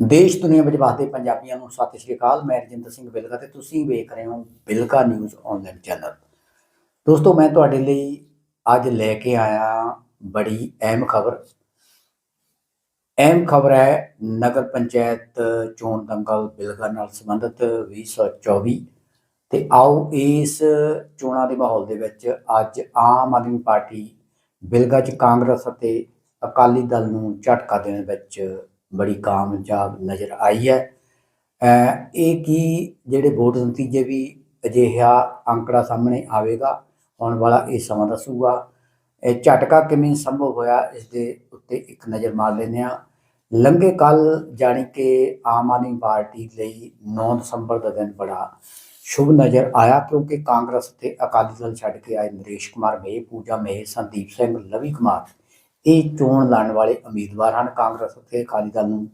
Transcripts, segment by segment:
ਦੇਸ਼ ਦੁਨੀਆ ਵਿੱਚ ਵਸਦੇ ਪੰਜਾਬੀਆਂ ਨੂੰ ਸਤਿ ਸ਼੍ਰੀ ਅਕਾਲ, ਮੈਂ ਰਜਿੰਦਰ ਸਿੰਘ ਬਿਲਗਾ ਤੇ ਤੁਸੀਂ ਵੇਖ ਰਹੇ ਹੋ ਬਿਲਗਾ ਨਿਊਜ਼ ਆਨਲਾਈਨ ਚੈਨਲ ਦੋਸਤੋ, ਮੈਂ ਤੁਹਾਡੇ ਲਈ ਅੱਜ ਲੈ ਕੇ ਆਇਆ ਬੜੀ ਅਹਿਮ ਖਬਰ। ਅਹਿਮ ਖਬਰ ਹੈ ਨਗਰ ਪੰਚਾਇਤ ਚੋਣ ਦੰਗਲ ਬਿਲਗਾ ਨਾਲ ਸੰਬੰਧਿਤ 2024 ਤੇ ਆਓ ਇਸ ਚੋਣਾਂ ਦੇ ਮਾਹੌਲ ਦੇ ਵਿੱਚ ਅੱਜ ਆਮ ਆਦਮੀ ਪਾਰਟੀ ਬਿਲਗਾ ਚ ਕਾਂਗਰਸ ਅਤੇ ਅਕਾਲੀ ਦਲ ਨੂੰ ਝਟਕਾ ਦੇਣ ਵਿੱਚ ਬੜੀ ਕਾਮਯਾਬ ਨਜ਼ਰ ਆਈ ਹੈ। ਇਹ ਕੀ ਜਿਹੜੇ ਵੋਟ ਨਤੀਜੇ ਵੀ ਅਜਿਹਾ ਅੰਕੜਾ ਸਾਹਮਣੇ ਆਵੇਗਾ, ਆਉਣ ਵਾਲਾ ਇਹ ਸਮਾਂ ਦੱਸੂਗਾ। ਇਹ ਝਟਕਾ ਕਿਵੇਂ ਸੰਭਵ ਹੋਇਆ, ਇਸ ਦੇ ਉੱਤੇ ਇੱਕ ਨਜ਼ਰ ਮਾਰ ਲੈਂਦੇ ਹਾਂ। ਲੰਘੇ ਕੱਲ ਜਾਣੀ ਕਿ ਆਮ ਆਦਮੀ ਪਾਰਟੀ ਲਈ 9 ਦਸੰਬਰ ਦਾ ਦਿਨ ਬੜਾ ਸ਼ੁਭ ਨਜ਼ਰ ਆਇਆ, ਕਿਉਂਕਿ ਕਾਂਗਰਸ ਤੇ ਅਕਾਲੀ ਦਲ ਛੱਡ ਕੇ ਆਏ ਨਰੇਸ਼ ਕੁਮਾਰ, ਮੇਹ ਪੂਜਾ ਮੇ ਸੰਦੀਪ ਸਿੰਘ, ਲਵੀ ਕੁਮਾਰ। ਇਹ ਚੋਣ ਲੜਨ ਵਾਲੇ ਉਮੀਦਵਾਰ ਹਨ। ਕਾਂਗਰਸ ਅਤੇ ਅਕਾਲੀ ਦਲ ਨੂੰ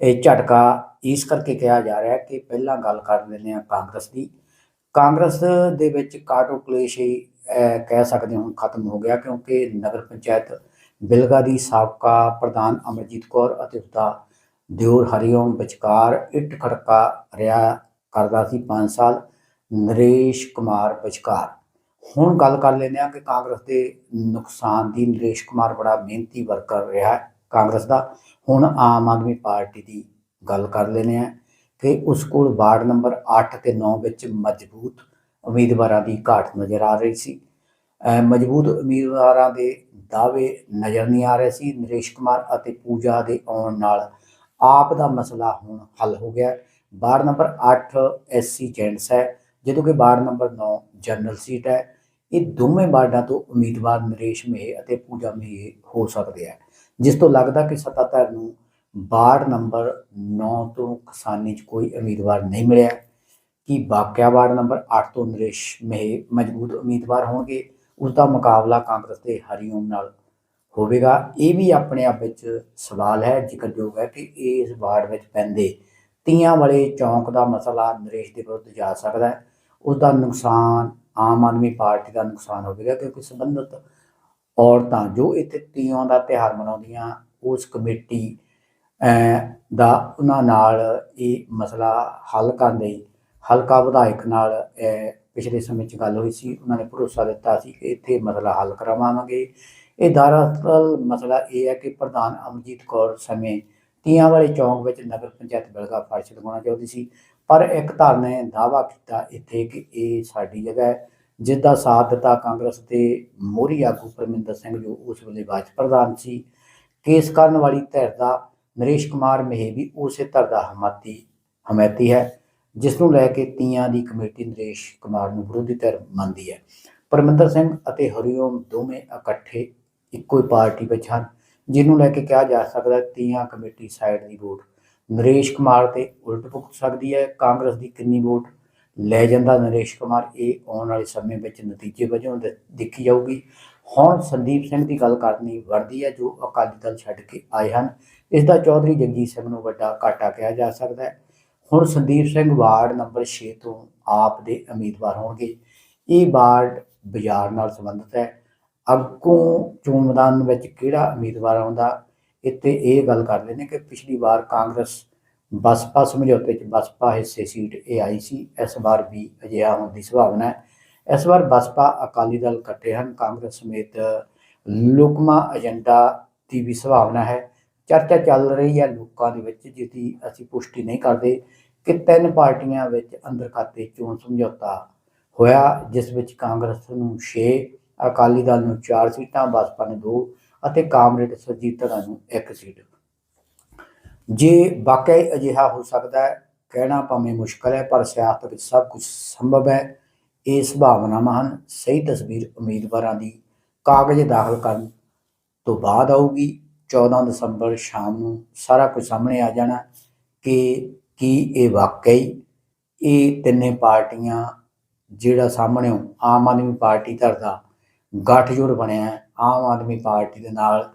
ਇਹ ਝਟਕਾ ਇਸ ਕਰਕੇ ਕਿਹਾ ਜਾ ਰਿਹਾ ਕਿ ਪਹਿਲਾਂ ਗੱਲ ਕਰ ਲੈਂਦੇ ਹਾਂ ਕਾਂਗਰਸ ਦੀ। ਕਾਂਗਰਸ ਦੇ ਵਿੱਚ ਕਾਟੋ ਕਲੇਸ਼ ਹੀ ਕਹਿ ਸਕਦੇ ਹੁਣ ਖਤਮ ਹੋ ਗਿਆ ਕਿਉਂਕਿ ਨਗਰ ਪੰਚਾਇਤ ਬਿਲਗਾ ਦੀ ਸਾਬਕਾ ਪ੍ਰਧਾਨ ਅਮਰਜੀਤ ਕੌਰ ਅਤੇ ਉਸਦਾ ਦਿਓਰ ਹਰੀਓਮ ਵਿਚਕਾਰ ਇੱਟ ਖੜਕਾ ਰਿਹਾ ਕਰਦਾ ਸੀ 5 ਸਾਲ। ਨਰੇਸ਼ ਕੁਮਾਰ ਵਿਚਕਾਰ ਹੁਣ ਗੱਲ ਕਰ ਲੈਂਦੇ ਹਾਂ ਕਿ ਕਾਂਗਰਸ ਦੇ ਨੁਕਸਾਨ ਦੀ, ਨਰੇਸ਼ ਕੁਮਾਰ ਬੜਾ ਮਿਹਨਤੀ ਵਰਕਰ ਰਿਹਾ ਕਾਂਗਰਸ ਦਾ। ਹੁਣ ਆਮ ਆਦਮੀ ਪਾਰਟੀ ਦੀ ਗੱਲ ਕਰ ਲੈਂਦੇ ਹਾਂ ਕਿ ਉਸ ਕੋਲ ਵਾਰਡ ਨੰਬਰ 8 ਤੇ 9 ਵਿੱਚ ਮਜ਼ਬੂਤ ਉਮੀਦਵਾਰਾਂ ਦੀ ਘਾਟ ਨਜ਼ਰ ਆ ਰਹੀ ਸੀ। ਮਜ਼ਬੂਤ ਉਮੀਦਵਾਰਾਂ ਦੇ ਦਾਅਵੇ ਨਜ਼ਰ ਨਹੀਂ ਆ ਰਹੇ ਸੀ। ਨਰੇਸ਼ ਕੁਮਾਰ ਅਤੇ ਪੂਜਾ ਦੇ ਆਉਣ ਨਾਲ ਆਪ ਦਾ ਮਸਲਾ ਹੁਣ ਹੱਲ ਹੋ ਗਿਆ ਵਾਰਡ ਨੰਬਰ 8 ਐਸਸੀ ਜੈਂਟਸ ਹੈ, ਜਦੋਂ ਕਿ ਵਾਰਡ ਨੰਬਰ 9 ਜਨਰਲ ਸੀਟ ਹੈ। ਇਹ ਦੋਵੇਂ ਵਾਰਡਾਂ ਤੋਂ ਉਮੀਦਵਾਰ ਨਰੇਸ਼ ਮੇਹ ਅਤੇ ਪੂਜਾ ਮੇਹ ਹੋ ਸਕਦੇ ਆ। ਜਿਸ ਤੋਂ ਲੱਗਦਾ ਕਿ ਸੱਤਾਧਾਰ ਨੂੰ ਵਾਰਡ ਨੰਬਰ 9 ਤੋਂ ਕਿਸਾਨੀ 'ਚ ਕੋਈ ਉਮੀਦਵਾਰ ਨਹੀਂ ਮਿਲਿਆ, ਕਿ ਬਾਕਿਆ ਵਾਰਡ ਨੰਬਰ 8 ਤੋਂ ਨਰੇਸ਼ ਮੇਹ ਮਜ਼ਬੂਤ ਉਮੀਦਵਾਰ ਹੋਣਗੇ ਉਸ ਦਾ ਮੁਕਾਬਲਾ ਕਾਂਗਰਸ ਦੇ ਹਰੀਓਮ ਨਾਲ ਹੋਵੇਗਾ। ਇਹ ਵੀ ਆਪਣੇ ਆਪ ਵਿੱਚ ਸਵਾਲ ਹੈ, ਜ਼ਿਕਰਯੋਗ ਹੈ ਕਿ ਇਸ ਵਾਰਡ ਵਿੱਚ ਪੈਂਦੇ ਤੀਆਂ ਵਾਲੇ ਚੌਂਕ ਦਾ ਮਸਲਾ ਨਰੇਸ਼ ਦੇ ਵਿਰੁੱਧ ਜਾ ਸਕਦਾ ਹੈ। ਉਸ ਦਾ ਨੁਕਸਾਨ ਆਮ ਆਦਮੀ ਪਾਰਟੀ ਦਾ ਨੁਕਸਾਨ ਹੋਵੇਗਾ ਕਿਉਂਕਿ ਸੰਬੰਧਿਤ ਔਰਤਾਂ ਜੋ ਇੱਥੇ ਤੀਆਂ ਦਾ ਤਿਉਹਾਰ ਮਨਾਉਂਦੀਆਂ, ਉਸ ਕਮੇਟੀ ਦਾ ਉਹਨਾਂ ਨਾਲ ਇਹ ਮਸਲਾ ਹੱਲ ਕਰਨ ਲਈ, ਹਲਕਾ ਵਿਧਾਇਕ ਨਾਲ ਪਿਛਲੇ ਸਮੇਂ 'ਚ ਗੱਲ ਹੋਈ ਸੀ, ਉਹਨਾਂ ਨੇ ਭਰੋਸਾ ਦਿੱਤਾ ਸੀ ਕਿ ਇੱਥੇ ਮਸਲਾ ਹੱਲ ਕਰਵਾਵਾਂਗੇ ਇਹ ਦਰਅਸਲ ਮਸਲਾ ਇਹ ਹੈ ਕਿ ਪ੍ਰਧਾਨ ਅਮਰਜੀਤ ਕੌਰ ਸਮੇਂ ਤੀਆਂ ਵਾਲੇ ਚੌਂਕ ਵਿੱਚ ਨਗਰ ਪੰਚਾਇਤ ਬਿਲਗਾ ਫਰਸ਼ ਲਗਾਉਣਾ ਚਾਹੁੰਦੀ ਸੀ। ਪਰ ਇੱਕ ਧਰ ਨੇ ਦਾਅਵਾ ਕੀਤਾ ਇੱਥੇ ਕਿ ਇਹ ਸਾਡੀ ਜਗ੍ਹਾ ਹੈ ਜਿਸ ਦਾ ਸਾਥ ਦਿੱਤਾ ਕਾਂਗਰਸ ਦੇ ਮੋਹਰੀ ਆਗੂ ਪਰਮਿੰਦਰ ਸਿੰਘ ਜੋ ਉਸ ਵੇਲੇ ਵਾਈਸ ਪ੍ਰਧਾਨ ਸੀ। ਕੇਸ ਕਰਨ ਵਾਲੀ ਧਿਰ ਦਾ ਨਰੇਸ਼ ਕੁਮਾਰ ਮਹਿ ਵੀ ਉਸੇ ਧਿਰ ਦਾ ਹਮਾਤੀ, ਹਮਾਇਤੀ ਹੈ ਜਿਸ ਨੂੰ ਲੈ ਕੇ ਤੀਆਂ ਦੀ ਕਮੇਟੀ ਨਰੇਸ਼ ਕੁਮਾਰ ਨੂੰ ਵਿਰੋਧੀ ਧਿਰ ਮੰਨਦੀ ਹੈ। ਪਰਮਿੰਦਰ ਸਿੰਘ ਅਤੇ ਹਰੀਓਮ ਦੋਵੇਂ ਇਕੱਠੇ ਇੱਕੋ ਹੀ ਪਾਰਟੀ ਵਿੱਚ ਹਨ, ਜਿਹਨੂੰ ਲੈ ਕੇ ਕਿਹਾ ਜਾ ਸਕਦਾ ਤੀਆਂ ਕਮੇਟੀ ਸਾਈਡ ਦੀ ਵੋਟ ਨਰੇਸ਼ ਕੁਮਾਰ ਤੇ ਉਲਟ ਭੁਗਤ ਸਕਦੀ ਹੈ। ਕਾਂਗਰਸ ਦੀ ਕਿੰਨੀ ਵੋਟ? ਲੈ ਜਾਂਦਾ ਨਰੇਸ਼ ਕੁਮਾਰ। ਇਹ ਆਉਣ ਵਾਲੇ ਸਮੇਂ ਵਿੱਚ ਨਤੀਜੇ ਵਜੋਂ ਦ- ਦੇਖੀ ਜਾਊਗੀ। ਹੁਣ ਸੰਦੀਪ ਸਿੰਘ ਦੀ ਗੱਲ ਕਰਨੀ ਵਰਦੀ ਹੈ, ਜੋ ਅਕਾਲੀ ਦਲ ਛੱਡ ਕੇ ਆਏ ਹਨ। ਇਸ ਦਾ ਚੌਧਰੀ ਜਗਜੀਤ ਸਿੰਘ ਨੂੰ ਵੱਡਾ ਘਾਟਾ ਕਿਹਾ ਜਾ ਸਕਦਾ ਹੈ। ਹੁਣ ਸੰਦੀਪ ਸਿੰਘ ਵਾਰਡ ਨੰਬਰ 6 ਤੋਂ ਆਪ ਦੇ ਉਮੀਦਵਾਰ ਹੋਣਗੇ। ਇਹ ਵਾਰਡ ਬਾਜ਼ਾਰ ਨਾਲ ਸੰਬੰਧਿਤ ਹੈ। ਅੱਗੋਂ ਚੋਣ ਮੈਦਾਨ ਵਿੱਚ ਕਿਹੜਾ ਉਮੀਦਵਾਰ ਆਉਂਦਾ? ਇੱਥੇ ਇਹ ਗੱਲ ਕਰ ਲੈਂਦੇ ਕਿ ਪਿਛਲੀ ਵਾਰ ਕਾਂਗਰਸ ਬਸਪਾ ਸਮਝੌਤੇ 'ਚ ਬਸਪਾ ਹਿੱਸੇ ਸੀਟ ਇਹ ਆਈ ਸੀ। ਇਸ ਵਾਰ ਵੀ ਅਜਿਹਾ ਹੋਣ ਦੀ ਸੰਭਾਵਨਾ ਹੈ। ਇਸ ਵਾਰ ਬਸਪਾ ਅਕਾਲੀ ਦਲ ਇਕੱਠੇ ਹਨ। ਕਾਂਗਰਸ ਸਮੇਤ ਲੁਕਮਾ ਏਜੰਡਾ ਦੀ ਵੀ ਸੰਭਾਵਨਾ ਹੈ। ਚਰਚਾ ਚੱਲ ਰਹੀ ਹੈ ਲੋਕਾਂ ਦੇ ਵਿੱਚ, ਜਿਹਦੀ ਅਸੀਂ ਪੁਸ਼ਟੀ ਨਹੀਂ ਕਰਦੇ ਕਿ ਤਿੰਨ ਪਾਰਟੀਆਂ ਵਿੱਚ ਅੰਦਰ ਖਾਤੇ ਚੋਣ ਸਮਝੌਤਾ ਹੋਇਆ, ਜਿਸ ਵਿੱਚ ਕਾਂਗਰਸ ਨੂੰ 6 ਅਕਾਲੀ ਦਲ ਨੂੰ 4 ਸੀਟਾਂ, ਬਸਪਾ ਨੂੰ 2 ਅਤੇ ਕਾਮਰੇਡ ਸੁਰਜੀਤ ਧੜਾ ਨੂੰ ਇੱਕ ਸੀਟ। ਜੇ ਵਾਕਿਆ ਹੀ ਅਜਿਹਾ ਹੋ ਸਕਦਾ ਹੈ, ਕਹਿਣਾ ਭਾਵੇਂ ਮੁਸ਼ਕਲ ਹੈ, ਪਰ ਸਿਆਸਤ ਵਿੱਚ ਸਭ ਕੁਝ ਸੰਭਵ ਹੈ। ਇਹ ਸੰਭਾਵਨਾਵਾਂ ਹਨ। ਸਹੀ ਤਸਵੀਰ ਉਮੀਦਵਾਰਾਂ ਦੀ ਕਾਗਜ਼ ਦਾਖਲ ਕਰਨ ਤੋਂ ਬਾਅਦ ਆਊਗੀ। 14 ਦਸੰਬਰ ਸ਼ਾਮ ਨੂੰ ਸਾਰਾ ਕੁਝ ਸਾਹਮਣੇ ਆ ਜਾਣਾ ਕਿ ਕੀ ਇਹ ਵਾਕਈ ਇਹ ਤਿੰਨੇ ਪਾਰਟੀਆਂ ਜਿਹੜਾ ਸਾਹਮਣੇ ਆਮ ਆਦਮੀ ਪਾਰਟੀ ਧਰਦਾ ਗੱਠਜੋੜ ਬਣਿਆ ਆਮ ਆਦਮੀ ਪਾਰਟੀ ਦੇ ਨਾਲ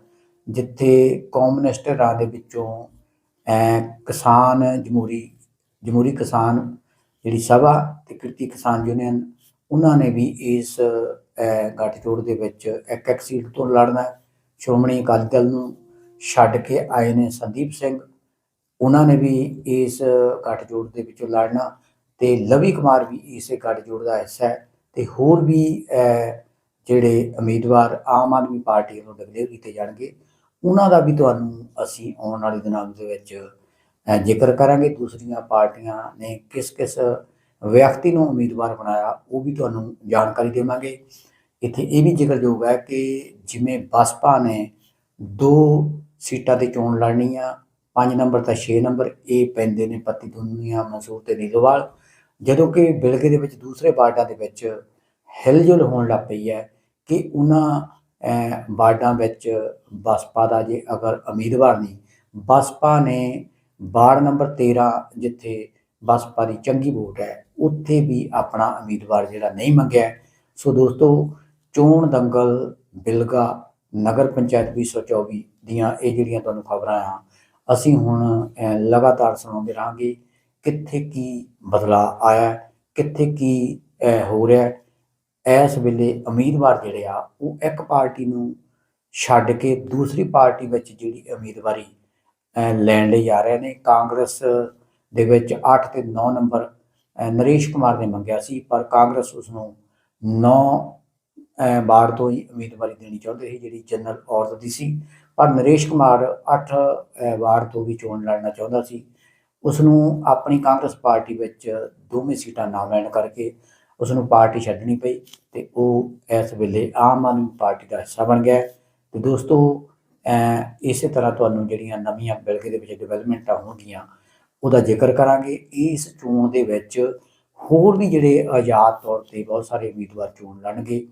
ਜਿੱਥੇ ਕਮਿਊਨਿਸਟ ਰਾਹ ਦੇ ਵਿੱਚੋਂ ਕਿਸਾਨ ਜਮਹੂਰੀ ਜਮਹੂਰੀ ਕਿਸਾਨ ਜਿਹੜੀ ਸਭਾ ਤੇ ਕਿਰਤੀ ਕਿਸਾਨ ਯੂਨੀਅਨ ਉਹਨਾਂ ਨੇ ਵੀ ਇਸ ਅਹ, ਗੱਠਜੋੜ ਦੇ ਵਿੱਚ ਇੱਕ ਇੱਕ ਸੀਟ ਤੋਂ ਲੜਨਾ ਸ਼੍ਰੋਮਣੀ ਅਕਾਲੀ ਦਲ ਨੂੰ ਛੱਡ ਕੇ ਆਏ ਨੇ ਸੰਦੀਪ ਸਿੰਘ। ਉਹਨਾਂ ਨੇ ਵੀ ਇਸ ਗੱਠਜੋੜ ਦੇ ਵਿੱਚੋਂ ਲੜਨਾ ਤੇ ਲਵੀ ਕੁਮਾਰ ਵੀ ਇਸੇ ਗੱਠਜੋੜ ਦਾ ਹਿੱਸਾ ਹੈ ਤੇ ਹੋਰ ਵੀ ਜਿਹੜੇ ਉਮੀਦਵਾਰ ਆਮ ਆਦਮੀ ਪਾਰਟੀ ਵੱਲੋਂ ਡਿਕਲੇਅਰ ਕੀਤੇ ਜਾਣਗੇ, ਉਹਨਾਂ ਦਾ ਵੀ ਤੁਹਾਨੂੰ ਅਸੀਂ ਆਉਣ ਵਾਲੇ ਦਿਨਾਂ ਦੇ ਵਿੱਚ ਜ਼ਿਕਰ ਕਰਾਂਗੇ। ਦੂਸਰੀਆਂ ਪਾਰਟੀਆਂ ਨੇ ਕਿਸ ਕਿਸ ਵਿਅਕਤੀ ਨੂੰ ਉਮੀਦਵਾਰ ਬਣਾਇਆ, ਉਹ ਵੀ ਤੁਹਾਨੂੰ ਜਾਣਕਾਰੀ ਦੇਵਾਂਗੇ। ਇੱਥੇ ਇਹ ਵੀ ਜ਼ਿਕਰਯੋਗ ਹੈ ਕਿ ਜਿਵੇਂ ਬਸਪਾ ਨੇ ਦੋ ਸੀਟਾਂ ਤੇ ਚੋਣ ਲੜਨੀ ਆ 5 ਨੰਬਰ ਤਾਂ 6 ਨੰਬਰ, ਇਹ ਪੈਂਦੇ ਨੇ ਪੱਤੀ ਦੁਨੀਆ ਮਨਸੂਰ ਤੇ ਨੀਲੋਵਾਲ। ਜਦੋਂ ਕਿ ਬਿਲਗੇ ਦੇ ਵਿੱਚ ਦੂਸਰੇ ਪਾਰਟਾਂ ਦੇ ਵਿੱਚ ਹਿਲਜੁਲ ਹੋਣ ਲੱਗ ਪਈ ਹੈ। ਕਿ ਉਹਨਾਂ ਵਾਰਡਾਂ ਵਿੱਚ ਬਸਪਾ ਦਾ ਜੇ ਅਗਰ ਉਮੀਦਵਾਰ ਨਹੀਂ, ਬਸਪਾ ਨੇ ਵਾਰਡ ਨੰਬਰ 13 ਜਿੱਥੇ ਬਸਪਾ ਦੀ ਚੰਗੀ ਵੋਟ ਹੈ, ਉੱਥੇ ਵੀ ਆਪਣਾ ਉਮੀਦਵਾਰ ਜਿਹੜਾ ਨਹੀਂ ਮੰਗਿਆ। ਸੋ ਦੋਸਤੋ, ਚੋਣ ਦੰਗਲ ਬਿਲਗਾ ਨਗਰ ਪੰਚਾਇਤ 2024 ਦੀਆਂ ਇਹ ਜਿਹੜੀਆਂ ਤੁਹਾਨੂੰ ਖਬਰਾਂ ਆ, ਅਸੀਂ ਹੁਣ ਲਗਾਤਾਰ ਸੁਣਾਉਂਦੇ ਰਹਾਂਗੇ ਕਿੱਥੇ ਕੀ ਬਦਲਾਅ ਆਇਆ, ਕਿੱਥੇ ਕੀ ਹੋ ਰਿਹਾ। ਇਸ ਵੇਲੇ ਉਮੀਦਵਾਰ ਜਿਹੜੇ ਆ, ਉਹ ਇੱਕ ਪਾਰਟੀ ਨੂੰ ਛੱਡ ਕੇ ਦੂਸਰੀ ਪਾਰਟੀ ਵਿੱਚ ਜਿਹੜੀ ਉਮੀਦਵਾਰੀ ਲੈਣ ਲਈ ਜਾ ਰਹੇ ਨੇ। ਕਾਂਗਰਸ ਦੇ ਵਿੱਚ 8 ਤੇ 9 ਨੰਬਰ ਨਰੇਸ਼ ਕੁਮਾਰ ਨੇ ਮੰਗਿਆ ਸੀ, ਪਰ ਕਾਂਗਰਸ ਉਸ ਨੂੰ 9 ਵਾਰਡ ਤੋਂ ਹੀ ਉਮੀਦਵਾਰੀ ਦੇਣੀ ਚਾਹੁੰਦੇ ਸੀ, ਜਿਹੜੀ ਜਨਰਲ ਔਰਤ ਦੀ ਸੀ। ਪਰ ਨਰੇਸ਼ ਕੁਮਾਰ 8 ਵਾਰ ਤੋਂ ਵੀ ਚੋਣ ਲੜਨਾ ਚਾਹੁੰਦਾ ਸੀ। ਉਸ ਨੂੰ ਆਪਣੀ ਕਾਂਗਰਸ ਪਾਰਟੀ ਵਿੱਚ ਦੋਵੇਂ ਸੀਟਾਂ ਨਾ ਲੈਣ ਕਰਕੇ ਉਸ ਨੂੰ ਪਾਰਟੀ ਛੱਡਣੀ ਪਈ ਤੇ ਉਹ ਇਸ ਵੇਲੇ ਆਮ ਆਦਮੀ ਪਾਰਟੀ ਦਾ ਹਿੱਸਾ ਬਣ ਗਿਆ। ਹੈ। ਤੇ ਦੋਸਤੋ, ਅਹ ਇਸੇ ਤਰ੍ਹਾਂ ਤੁਹਾਨੂੰ ਜਿਹੜੀਆਂ ਨਵੀਆਂ ਬਿਲਗੇ ਦੇ ਵਿੱਚ ਡਿਵੈਲਪਮੈਂਟਾਂ ਹੋਣਗੀਆਂ, ਉਹਦਾ ਜ਼ਿਕਰ ਕਰਾਂਗੇ। ਇਸ ਚੋਣ ਦੇ ਵਿੱਚ ਹੋਰ ਵੀ ਜਿਹੜੇ ਆਜ਼ਾਦ ਤੌਰ ਤੇ ਬਹੁਤ ਸਾਰੇ ਉਮੀਦਵਾਰ ਚੋਣ ਲੜਨਗੇ।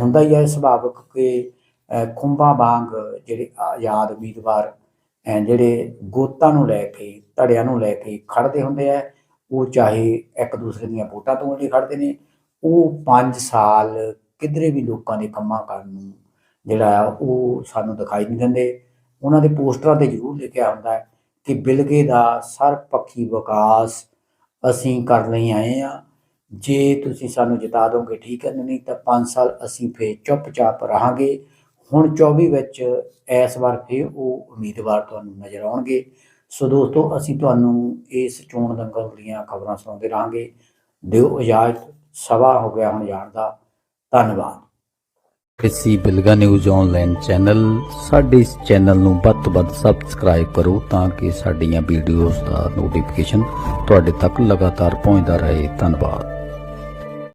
ਹੁੰਦਾ ਹੀ ਹੈ ਸੁਭਾਵਕ ਕਿ, ਅਹ ਵਾਂਗ ਜਿਹੜੇ ਆਜ਼ਾਦ ਉਮੀਦਵਾਰ ਜਿਹੜੇ ਗੋਤਾਂ ਨੂੰ ਲੈ ਕੇ, ਧੜਿਆਂ ਨੂੰ ਲੈ ਕੇ ਖੜਦੇ ਹੁੰਦੇ ਆ। ਉਹ ਚਾਹੇ ਇੱਕ ਦੂਸਰੇ ਦੀਆਂ ਵੋਟਾਂ ਤੋਂ ਲਈ ਖੜਦੇ ਨੇ, ਉਹ 5 ਸਾਲ ਕਿਧਰੇ ਵੀ ਲੋਕਾਂ ਦੇ ਕੰਮਾਂ ਕਰਨ ਨੂੰ ਜਿਹੜਾ ਆ, ਉਹ ਸਾਨੂੰ ਦਿਖਾਈ ਨਹੀਂ ਦਿੰਦੇ। ਉਹਨਾਂ ਦੇ ਪੋਸਟਰਾਂ ਤੇ ਜ਼ਰੂਰ ਲਿਖਿਆ ਹੁੰਦਾ ਹੈ ਕਿ ਬਿਲਗੇ ਦਾ ਸਰਪੱਖੀ ਵਿਕਾਸ ਅਸੀਂ ਕਰਨ ਲਈ ਆਏ ਆ ਜੇ ਤੁਸੀਂ ਸਾਨੂੰ ਜਿਤਾ ਦੋਗੇ, ਠੀਕ ਹੈ, ਨਹੀਂ ਤਾਂ 5 ਸਾਲ ਅਸੀਂ ਫੇਰ ਚੁੱਪਚਾਪ ਰਹਾਂਗੇ। ਹੁਣ 24 ਵਿੱਚ ਇਸ ਵਾਰ ਫੇਰ ਉਹ ਉਮੀਦਵਾਰ ਤੁਹਾਨੂੰ ਨਜ਼ਰ ਆਉਣਗੇ। ਸੋ ਦੋਸਤੋ, ਅਸੀਂ ਤੁਹਾਨੂੰ ਇਸ ਚੋਣ ਦੰਗਲ ਦੀਆਂ ਖਬਰਾਂ ਸੁਣਾਉਂਦੇ ਰਹਾਂਗੇ। ਦਿਓ ਇਜਾਜ਼ਤ, ਸਵਾ ਹੋ ਗਿਆ ਹੁਣ ਜਾਣ ਦਾ। ਧੰਨਵਾਦ। ਕਿਸੀ ਬਿਲਗਾ ਨਿਊਜ਼ ਆਨਲਾਈਨ ਚੈਨਲ, ਸਾਡੇ ਇਸ ਚੈਨਲ ਨੂੰ ਵੱਧ ਤੋਂ ਵੱਧ ਸਬਸਕ੍ਰਾਈਬ ਕਰੋ ਤਾਂ ਕਿ ਸਾਡੀਆਂ ਵੀਡੀਓਜ਼ ਦਾ ਨੋਟੀਫਿਕੇਸ਼ਨ ਤੁਹਾਡੇ ਤੱਕ ਲਗਾਤਾਰ ਪਹੁੰਚਦਾ ਰਹੇ। ਧੰਨਵਾਦ।